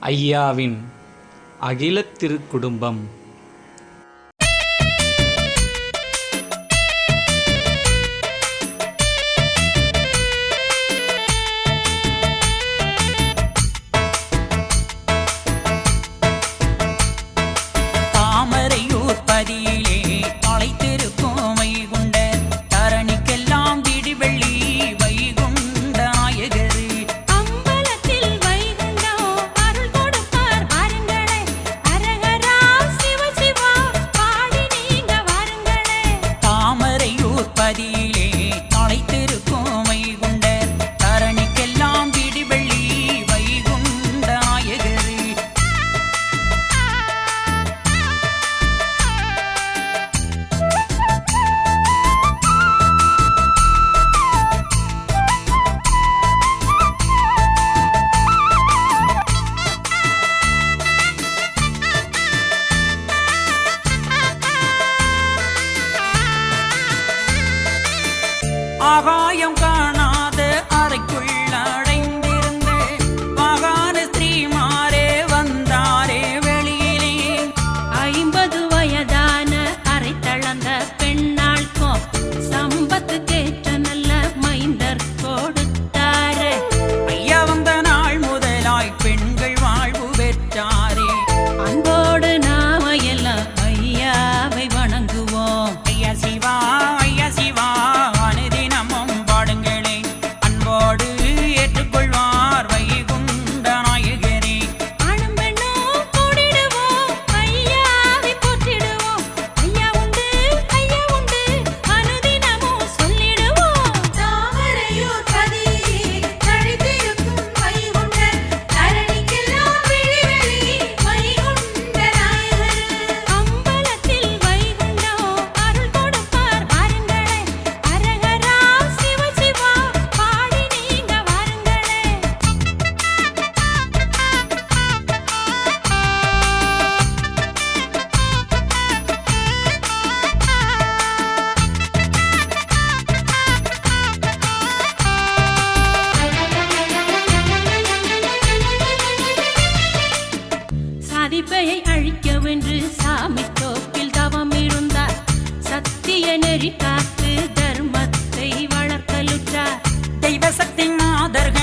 ஐயாவின் அகிலத்திருக்குடும்பம் ஆகாயம் சதிப்பையை அழிக்கவென்று சாமி தோப்பில் தவம் இருந்தார். சத்திய நெறி காத்து தர்மத்தை வளர்த்தலுற்றார். தெய்வ சக்தி மாதர்கள்